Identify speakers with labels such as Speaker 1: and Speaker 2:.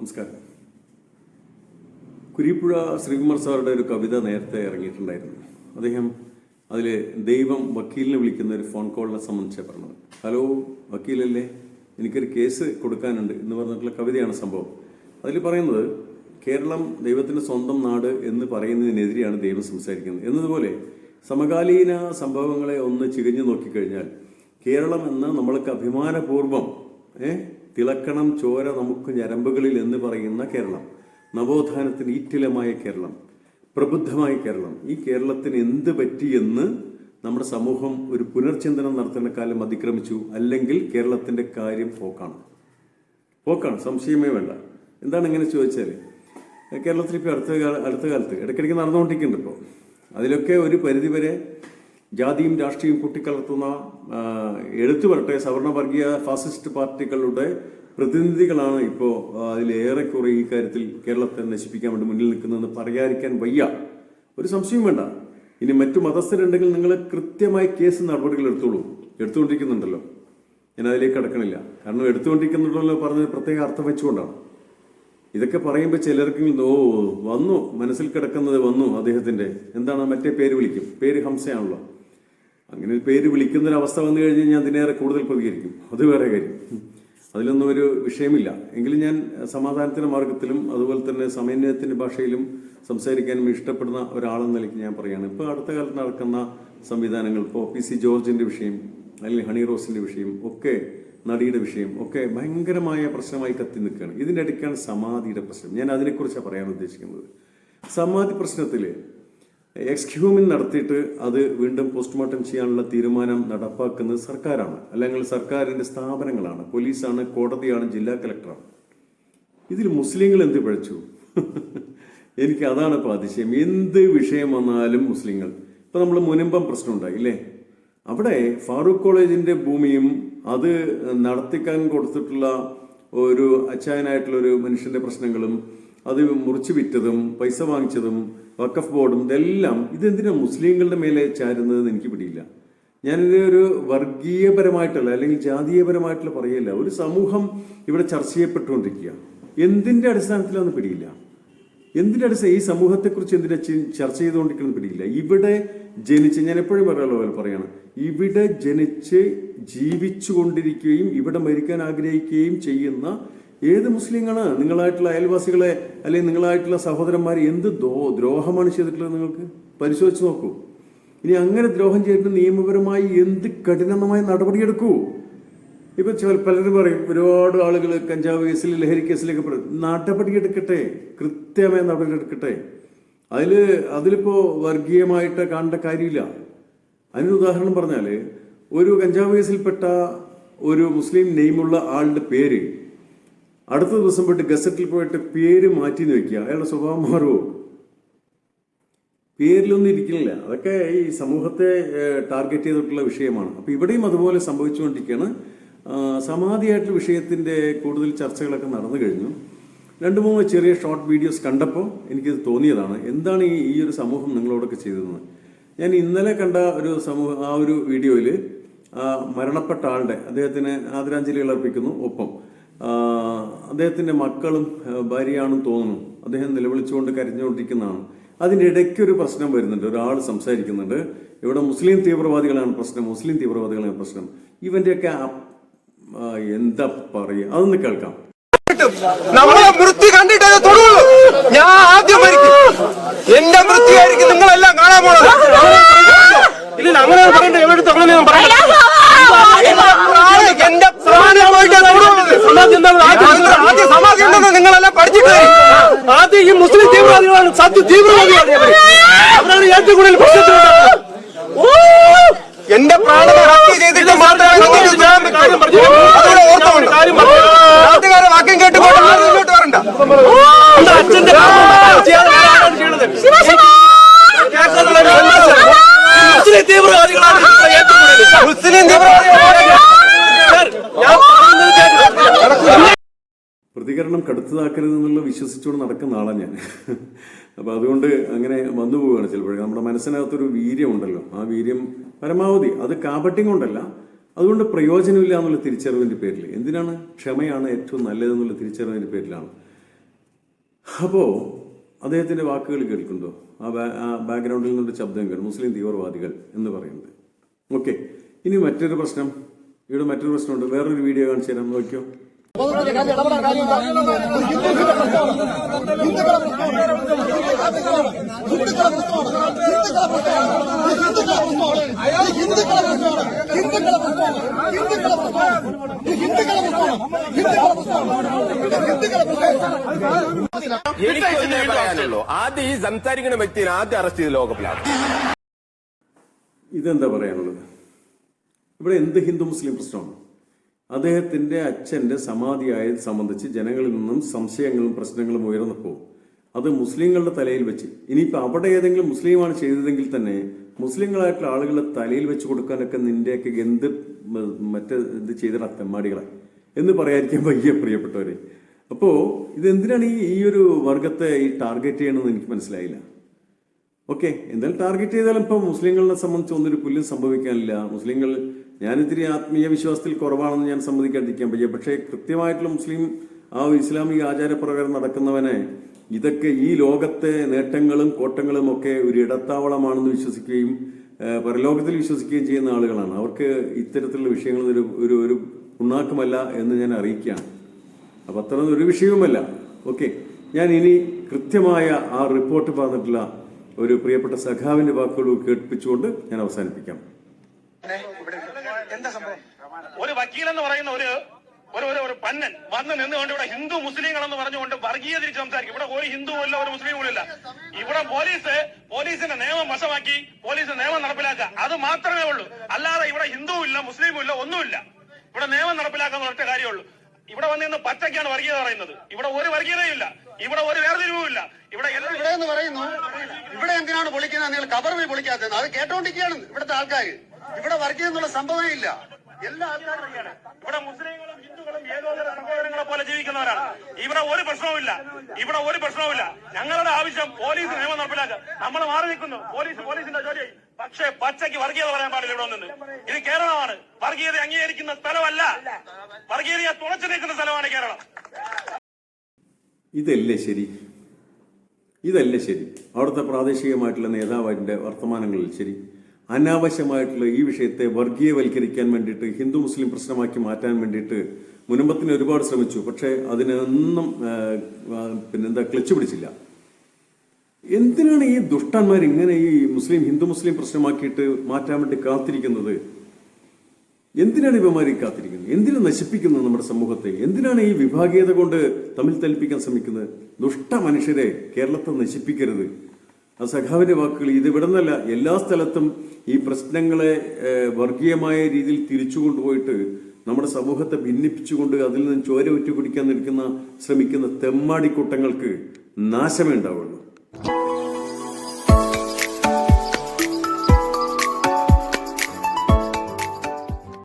Speaker 1: നമസ്കാരം. കുരിപ്പുഴ ശ്രീകുമാർ സാറുടെ ഒരു കവിത നേരത്തെ ഇറങ്ങിയിട്ടുണ്ടായിരുന്നു. അദ്ദേഹം അതിൽ ദൈവം വക്കീലിനെ വിളിക്കുന്ന ഒരു ഫോൺ കോളിനെ സംബന്ധിച്ചാണ് പറഞ്ഞത്. ഹലോ വക്കീലല്ലേ? എനിക്കൊരു കേസ് കൊടുക്കാനുണ്ട് എന്ന് പറഞ്ഞിട്ടുള്ള കവിതയാണ് സംഭവം. അതിൽ പറയുന്നത് കേരളം ദൈവത്തിന്റെ സ്വന്തം നാട് എന്ന് പറയുന്നതിനെതിരെയാണ് ദൈവം സംസാരിക്കുന്നത്. എന്നതുപോലെ സമകാലീന സംഭവങ്ങളെ ഒന്ന് ചികഞ്ഞു നോക്കിക്കഴിഞ്ഞാൽ കേരളം എന്ന നമ്മൾക്ക് അഭിമാനപൂർവം ഏ തിളക്കണം ചോര നമുക്ക് ഞരമ്പുകളിൽ എന്ന് പറയുന്ന കേരളം. നവോത്ഥാനത്തിന് ഈറ്റിലമായ കേരളം. പ്രബുദ്ധമായ കേരളം. ഈ കേരളത്തിന് എന്ത് പറ്റിയെന്ന് നമ്മുടെ സമൂഹം ഒരു പുനർചിന്തനം നടത്തേണ്ട കാലം അതിക്രമിച്ചു. അല്ലെങ്കിൽ കേരളത്തിന്റെ കാര്യം പോക്കാണ്. പോക്കാണ്. സംശയമേ വേണ്ട. എന്താണ് ഇങ്ങനെ ചോദിച്ചാൽ കേരളത്തിൽ ഇപ്പോൾ അടുത്ത അടുത്ത കാലത്ത് ഇടയ്ക്കിടയ്ക്ക് നടന്നുകൊണ്ടിരിക്കുന്നുണ്ട് ഇപ്പോൾ അതിലൊക്കെ ഒരു പരിധിവരെ ജാതിയും രാഷ്ട്രീയവും കൂട്ടിക്കലർത്തുന്ന എഴുത്തു വരട്ടെ സവർണവർഗീയ ഫാസിസ്റ്റ് പാർട്ടികളുടെ പ്രതിനിധികളാണ് ഇപ്പോൾ അതിലേറെക്കുറെ ഈ കാര്യത്തിൽ കേരളത്തെ നശിപ്പിക്കാൻ വേണ്ടി മുന്നിൽ നിൽക്കുന്നതെന്ന് പറയാതിരിക്കാൻ വയ്യ. ഒരു സംശയം വേണ്ട. ഇനി മറ്റു മതസ്ഥരുണ്ടെങ്കിൽ നിങ്ങൾ കൃത്യമായി കേസ് നടപടികൾ എടുത്തോളൂ. എടുത്തുകൊണ്ടിരിക്കുന്നുണ്ടല്ലോ. ഞാൻ അതിലേക്ക് കടക്കണില്ല. കാരണം എടുത്തുകൊണ്ടിരിക്കുന്നുണ്ടല്ലോ പറഞ്ഞത് പ്രത്യേക അർത്ഥം വെച്ചുകൊണ്ടാണ്. ഇതൊക്കെ പറയുമ്പോൾ ചിലർക്കെങ്കിലും ഓ വന്നു. മനസ്സിൽ കിടക്കുന്നത് വന്നു അദ്ദേഹത്തിന്റെ. എന്താണ്? മറ്റേ പേര് വിളിക്കും. പേര് ഹംസയാണല്ലോ. അങ്ങനെ ഒരു പേര് വിളിക്കുന്ന ഒരു അവസ്ഥ വന്നു കഴിഞ്ഞാൽ ഞാൻ അതിനേറെ കൂടുതൽ പ്രതികരിക്കും. അത് വേറെ കാര്യം. അതിലൊന്നും ഒരു വിഷയമില്ല. എങ്കിലും ഞാൻ സമാധാനത്തിന്റെ മാർഗത്തിലും അതുപോലെ തന്നെ സമന്വയത്തിന്റെ ഭാഷയിലും സംസാരിക്കാനും ഇഷ്ടപ്പെടുന്ന ഒരാളെന്ന നിലയ്ക്ക് ഞാൻ പറയുകയാണ്. ഇപ്പോൾ അടുത്ത കാലത്ത് നടക്കുന്ന സംവിധാനങ്ങൾ ഇപ്പോൾ പി സി ജോർജിന്റെ വിഷയം അല്ലെങ്കിൽ ഹണി റോസിന്റെ വിഷയം ഒക്കെ നടിയുടെ വിഷയം ഒക്കെ ഭയങ്കരമായ പ്രശ്നമായി കത്തി നിൽക്കുകയാണ്. ഇതിന്റെ ഇടയ്ക്കാണ് സമാധിയുടെ പ്രശ്നം. ഞാൻ അതിനെക്കുറിച്ചാണ് പറയാൻ ഉദ്ദേശിക്കുന്നത്. സമാധി പ്രശ്നത്തിൽ എക്സ്ക്യൂമിൻ നടത്തിയിട്ട് അത് വീണ്ടും പോസ്റ്റ്മോർട്ടം ചെയ്യാനുള്ള തീരുമാനം നടപ്പാക്കുന്നത് സർക്കാരാണ്. അല്ലെങ്കിൽ സർക്കാരിന്റെ സ്ഥാപനങ്ങളാണ്. പോലീസാണ് കോടതിയാണ് ജില്ലാ കളക്ടറാണ് ഇതിൽ മുസ്ലിങ്ങൾ എന്ത് പഴച്ചു എനിക്ക് അതാണ് ഇപ്പോൾ അതിശയം. എന്ത് വിഷയം വന്നാലും മുസ്ലിങ്ങൾ. ഇപ്പം നമ്മൾ മുനമ്പം പ്രശ്നം ഉണ്ടായി ഇല്ലേ? അവിടെ ഫാറൂഖ് കോളേജിന്റെ ഭൂമിയും അത് നടത്തിക്കാൻ കൊടുത്തിട്ടുള്ള ഒരു അച്ഛായനായിട്ടുള്ള ഒരു മനുഷ്യന്റെ പ്രശ്നങ്ങളും അത് മുറിച്ചു വിറ്റതും പൈസ വാങ്ങിച്ചതും വക്കഫ് ബോർഡും ഇതെല്ലാം ഇതെന്തിനാ മുസ്ലിങ്ങളുടെ മേലെ ചാരുന്നതെന്ന് എനിക്ക് പിടിയില്ല. ഞാനിത് ഒരു വർഗീയപരമായിട്ടുള്ള അല്ലെങ്കിൽ ജാതീയപരമായിട്ടുള്ള പറയല്ല ഒരു സമൂഹം ഇവിടെ ചർച്ച ചെയ്യപ്പെട്ടുകൊണ്ടിരിക്കുക. എന്തിന്റെ അടിസ്ഥാനത്തിലാണെന്ന് പിടിയില്ല. എന്തിന്റെ അടിസ്ഥാനം ഈ സമൂഹത്തെക്കുറിച്ച് എന്തിനാ ചർച്ച ചെയ്തുകൊണ്ടിരിക്കുന്നത് പിടിയില്ല. ഇവിടെ ജനിച്ച് ഞാൻ എപ്പോഴും പറയാനുള്ള പോലെ പറയണം ഇവിടെ ജനിച്ച് ജീവിച്ചു കൊണ്ടിരിക്കുകയും ഇവിടെ മരിക്കാൻ ആഗ്രഹിക്കുകയും ചെയ്യുന്ന ഏത് മുസ്ലിങ്ങൾ? നിങ്ങളായിട്ടുള്ള അയൽവാസികളെ അല്ലെങ്കിൽ നിങ്ങളായിട്ടുള്ള സഹോദരന്മാരെ എന്ത് ദോ ദ്രോഹമാണ് ചെയ്തിട്ടുള്ളത് നിങ്ങൾക്ക്? പരിശോധിച്ച് നോക്കൂ. ഇനി അങ്ങനെ ദ്രോഹം ചെയ്തിട്ട് നിയമപരമായി എന്ത് കഠിനമായ നടപടിയെടുക്കൂ? ഇപ്പൊ പലരും പറയും ഒരുപാട് ആളുകൾ കഞ്ചാവ് കേസിൽ ലഹരി കേസിലൊക്കെ പറയും നടപടിയെടുക്കട്ടെ കൃത്യമായ നടപടിയെടുക്കട്ടെ. അതിൽ അതിലിപ്പോ വർഗീയമായിട്ട് കാണേണ്ട കാര്യമില്ല. അതിനൊരു ഉദാഹരണം പറഞ്ഞാൽ ഒരു കഞ്ചാവ് കേസിൽപ്പെട്ട ഒരു മുസ്ലിം നെയ്മുള്ള ആളുടെ പേര് അടുത്ത ദിവസം പോയിട്ട് ഗസറ്റിൽ പോയിട്ട് പേര് മാറ്റി നോക്കുക അയാളുടെ സ്വഭാവം മാറുമോ പേരിലൊന്നും ഇരിക്കുന്നില്ല അതൊക്കെ ഈ സമൂഹത്തെ ടാർഗറ്റ് ചെയ്തിട്ടുള്ള വിഷയമാണ്. അപ്പൊ ഇവിടെയും അതുപോലെ സംഭവിച്ചുകൊണ്ടിരിക്കുകയാണ്. സമാധിയായിട്ട് വിഷയത്തിന്റെ കൂടുതൽ ചർച്ചകളൊക്കെ നടന്നു കഴിഞ്ഞു. രണ്ട് മൂന്ന് ചെറിയ ഷോർട്ട് വീഡിയോസ് കണ്ടപ്പോൾ എനിക്കിത് തോന്നിയതാണ്. എന്താണ് ഈ ഈ ഒരു സമൂഹം നിങ്ങളോടൊക്കെ ചെയ്തതെന്ന്? ഞാൻ ഇന്നലെ കണ്ട ഒരു സമൂഹ ആ ഒരു വീഡിയോയിൽ മരണപ്പെട്ട ആളുടെ അദ്ദേഹത്തിന് ആദരാഞ്ജലികൾ അർപ്പിക്കുന്നു. ഒപ്പം ആ, അദ്ദേഹത്തിന്റെ മക്കളും ഭാര്യയാണെന്ന് തോന്നുന്നു. അദ്ദേഹം നിലവിളിച്ചുകൊണ്ട് കരഞ്ഞുകൊണ്ടിരിക്കുന്നതാണ്. അതിന്റെ ഇടയ്ക്ക് ഒരു പ്രശ്നം വരുന്നുണ്ട്. ഒരാൾ സംസാരിക്കുന്നുണ്ട്. ഇവിടെ മുസ്ലിം തീവ്രവാദികളാണ് പ്രശ്നം. മുസ്ലിം തീവ്രവാദികളാണ് പ്രശ്നം. ആ, എന്താ പറയുക? അതൊന്ന് കേൾക്കാം.
Speaker 2: നമ്മളെ മൃത്യു കണ്ടിട്ടേ തൊടുള്ളൂ. ഞാൻ ആദ്യം മരിക്കും. എന്റെ വൃത്തിയായിരിക്കും നിങ്ങളെല്ലാം കാണാൻ പോണത്. ഇല്ല അങ്ങനെ പറയണ്ട. എവിടെ അങ്ങനെ പറയണ്ട എന്റെ പ്രാണി പോയിട്ടേ തൊടുള്ളൂ ആദ്യം സമാധി ഉണ്ടെന്ന് നിങ്ങളെല്ലാം പഠിച്ചിട്ട് വരും. ആദ്യം ഈ മുസ്ലിം തീവ്രവാദികളാണ് സത്യ തീവ്രവാദികളാണ് അവർ. അവരാണ് ഏറ്റവും കൂടുതൽ പ്രശ്നത്തിലുണ്ടാക്കുന്നത് എന്റെ പ്രാണനെ ഹത്യ ചെയ്തിട്ട് മാത്രമേ നിങ്ങൾക്ക് ചെയ്യാൻ പറ്റൂ അതുകൂടെ ഓർത്തുകൊണ്ട് നാട്ടുകാരെ വാക്യം കേട്ടുകൊണ്ട് ആരും ഇങ്ങോട്ട് വരണ്ട അച്ഛന്റെ മുസ്ലിം തീവ്രവാദികളാണ് മുസ്ലിം തീവ്രവാദികളാണ് ഞാൻ പറയുന്നത് കേൾക്കണം.
Speaker 1: പ്രതികരണം കടുത്തതാക്കരുത് എന്നുള്ള വിശ്വസിച്ചുകൊണ്ട് നടക്കുന്ന ആളാണ് ഞാൻ. അപ്പൊ അതുകൊണ്ട് അങ്ങനെ വന്നു പോവുകയാണ് ചിലപ്പോഴും നമ്മുടെ മനസ്സിനകത്തൊരു വീര്യം ഉണ്ടല്ലോ ആ വീര്യം പരമാവധി. അത് കാപട്യം കൊണ്ടല്ല അതുകൊണ്ട് പ്രയോജനമില്ല എന്നുള്ള തിരിച്ചറിവിന്റെ പേരിൽ എന്തിനാണ്? ക്ഷമയാണ് ഏറ്റവും നല്ലതെന്നുള്ള തിരിച്ചറിവിന്റെ പേരിലാണ്. അപ്പോൾ അദ്ദേഹത്തിന്റെ വാക്കുകൾ കേൾക്കുന്നുണ്ടോ? ആ ആ ബാക്ക്ഗ്രൗണ്ടിൽ നിന്നൊരു ശബ്ദം കേൾക്കും മുസ്ലിം തീവ്രവാദികൾ എന്ന് പറയുന്നത്. ഓക്കെ. ഇനി മറ്റൊരു പ്രശ്നം. ഇവിടെ മറ്റൊരു പ്രശ്നമുണ്ട്. വേറൊരു വീഡിയോ കാണിച്ചു തരാം. നോക്കിയോ?
Speaker 3: ആദ്യം ഈ സംസാരിക്കുന്ന വ്യക്തിനെ ആദ്യം അറസ്റ്റ് ചെയ്ത് ലോകപ്പിലാണ്
Speaker 1: ഇതെന്താ പറയാനുള്ളത്? ഇവിടെ എന്ത് ഹിന്ദു മുസ്ലിം പ്രശ്നമാണ്? അദ്ദേഹത്തിന്റെ അച്ഛന്റെ സമാധിയായത് സംബന്ധിച്ച് ജനങ്ങളിൽ നിന്നും സംശയങ്ങളും പ്രശ്നങ്ങളും ഉയർന്നപ്പോൾ അത് മുസ്ലിങ്ങളുടെ തലയിൽ വെച്ച് ഇനിയിപ്പോൾ അവിടെ ഏതെങ്കിലും മുസ്ലിമാണ് ചെയ്തതെങ്കിൽ തന്നെ മുസ്ലിങ്ങളായിട്ടുള്ള ആളുകളെ തലയിൽ വെച്ച് കൊടുക്കാനൊക്കെ നിന്റെയൊക്കെ എന്ത് മറ്റേ ഇത് ചെയ്തിട തെമ്മാടികളെ എന്ന് പറയാതിരിക്കാൻ വയ്യ പ്രിയപ്പെട്ടവരെ. അപ്പോൾ ഇതെന്തിനാണ് ഈ ഈ ഒരു വർഗത്തെ ഈ ടാർഗറ്റ് ചെയ്യണമെന്ന് എനിക്ക് മനസ്സിലായില്ല. ഓക്കെ എന്തായാലും ടാർഗറ്റ് ചെയ്താലും ഇപ്പം മുസ്ലിങ്ങളെ സംബന്ധിച്ച് ഒന്നൊരു പുല്ലും സംഭവിക്കാനില്ല. മുസ്ലിങ്ങൾ ഞാനിത്തിരി ആത്മീയ വിശ്വാസത്തിൽ കുറവാണെന്ന് ഞാൻ സമ്മതിക്കാതിരിക്കാൻ പറ്റിയ പക്ഷേ കൃത്യമായിട്ടുള്ള മുസ്ലിം ആ ഇസ്ലാമിക ആചാരപ്രകാരം നടക്കുന്നവനെ ഇതൊക്കെ ഈ ലോകത്തെ നേട്ടങ്ങളും കോട്ടങ്ങളും ഒക്കെ ഒരു ഇടത്താവളമാണെന്ന് വിശ്വസിക്കുകയും പരലോകത്തിൽ വിശ്വസിക്കുകയും ചെയ്യുന്ന ആളുകളാണ്. അവർക്ക് ഇത്തരത്തിലുള്ള വിഷയങ്ങൾ ഒരു ഒരു ഒരു ഉണ്ണാക്കുമല്ല എന്ന് ഞാൻ അറിയിക്കുകയാണ്. അപ്പം അത്ര ഒരു വിഷയവുമല്ല. ഓക്കെ. ഞാൻ ഇനി കൃത്യമായ ആ റിപ്പോർട്ട് പറഞ്ഞിട്ടുള്ള ഒരു പ്രിയപ്പെട്ട സഖാവിന്റെ വാക്കുകൾ കേൾപ്പിച്ചുകൊണ്ട് ഞാൻ അവസാനിപ്പിക്കാം.
Speaker 4: എന്താ സംഭവം? ഒരു വക്കീൽ എന്ന് പറയുന്ന ഒരു ഒരു ഒരു ഒരു പന്നൻ വന്ന് നിന്നുകൊണ്ട് ഇവിടെ ഹിന്ദു മുസ്ലിങ്ങളെന്ന് പറഞ്ഞുകൊണ്ട് വർഗീയ തിരിച്ച് സംസാരിക്കും. ഇവിടെ ഒരു ഹിന്ദുവും ഇല്ല ഒരു മുസ്ലിമും ഇല്ല. ഇവിടെ പോലീസ് പോലീസിന്റെ നിയമം വശമാക്കി പോലീസ് നിയമം നടപ്പിലാക്കുക. അത് മാത്രമേ ഉള്ളൂ. അല്ലാതെ ഇവിടെ ഹിന്ദുവും ഇല്ല മുസ്ലിമും ഇല്ല ഒന്നുമില്ല. ഇവിടെ നിയമം നടപ്പിലാക്കാൻ ഒറ്റ കാര്യമുള്ളൂ ഇവിടെ വന്ന് നിന്ന് പച്ചയ്ക്കാണ് വർഗീയത പറയുന്നത്. ഇവിടെ ഒരു വർഗീയതയില്ല ഇവിടെ ഒരു വേർതിരിവുമില്ല ഇവിടെ
Speaker 5: ഇവിടെ എന്ന് പറയുന്നു ഇവിടെ എന്തിനാണ് പൊളിക്കുന്നത്? നിങ്ങൾ കബറിൽ പൊളിക്കാത്ത പൊളിക്കാത്തത്. അത് കേട്ടോണ്ടിരിക്കുകയാണ് ഇവിടുത്തെ ആൾക്കാർ. ഇവിടെ വർക്ക് എന്നുള്ള സംഭവമേ ഇല്ല. എല്ലാ ആൾക്കാരും.
Speaker 4: ഇവിടെ മുസ്ലിങ്ങളും ഹിന്ദുക്കളും ഏതോതര സഹോദരങ്ങളെ പോലെ ജീവിക്കുന്നവരാണ്. ഇവിടെ ഒരു പ്രശ്നവുമില്ല ഇവിടെ ഒരു പ്രശ്നവുമില്ല ഞങ്ങളുടെ ആവശ്യം പോലീസ് നിയമം നടപ്പിലാക്കുക നമ്മൾ മാറി നിൽക്കുന്നു. പോലീസ് പോലീസിന്റെ ജോലി പക്ഷേ പച്ചയ്ക്ക് വർഗീയത പറയാൻ പാടില്ല ഇവിടെ നിന്ന് ഇത് കേരളമാണ്. വർഗീയത അംഗീകരിക്കുന്ന സ്ഥലമല്ല. വർഗീയതയെ തുളച്ചു നിൽക്കുന്ന സ്ഥലമാണ് കേരളം.
Speaker 1: ഇതല്ലേ ശരി? ഇതല്ലേ ശരി? അവിടുത്തെ പ്രാദേശികമായിട്ടുള്ള നേതാവിന്റെ വർത്തമാനങ്ങളിൽ ശരി. അനാവശ്യമായിട്ടുള്ള ഈ വിഷയത്തെ വർഗീയവൽക്കരിക്കാൻ വേണ്ടിയിട്ട് ഹിന്ദു മുസ്ലിം പ്രശ്നമാക്കി മാറ്റാൻ വേണ്ടിയിട്ട് മുനമ്പത്തിന് ഒരുപാട് ശ്രമിച്ചു. പക്ഷേ അതിനൊന്നും പിന്നെന്താ ക്ലച്ച് പിടിച്ചില്ല. എന്തിനാണ് ഈ ദുഷ്ടന്മാർ ഇങ്ങനെ ഈ മുസ്ലിം ഹിന്ദു മുസ്ലിം പ്രശ്നമാക്കിയിട്ട് മാറ്റാൻ വേണ്ടി കാത്തിരിക്കുന്നത്? എന്തിനാണ് ഇവന്മാർ ഈ കാത്തിരിക്കുന്നത്? എന്തിനു നശിപ്പിക്കുന്നത് നമ്മുടെ സമൂഹത്തെ? എന്തിനാണ് ഈ വിഭാഗീയത കൊണ്ട് തമ്മിൽ തൽപ്പിക്കാൻ ശ്രമിക്കുന്നത്? ദുഷ്ട മനുഷ്യരെ കേരളത്തെ നശിപ്പിക്കരുത്. ആ സഖാവിന്റെ വാക്കുകൾ ഇത് ഇവിടെ നിന്നല്ല എല്ലാ സ്ഥലത്തും ഈ പ്രശ്നങ്ങളെ വർഗീയമായ രീതിയിൽ തിരിച്ചു കൊണ്ടുപോയിട്ട് നമ്മുടെ സമൂഹത്തെ ഭിന്നിപ്പിച്ചുകൊണ്ട് അതിൽ നിന്ന് ചോര ഉറ്റു കുടിക്കാൻ നിൽക്കുന്ന ശ്രമിക്കുന്ന തെമ്മാടിക്കൂട്ടങ്ങൾക്ക് നാശമേ ഉണ്ടാവുള്ളൂ.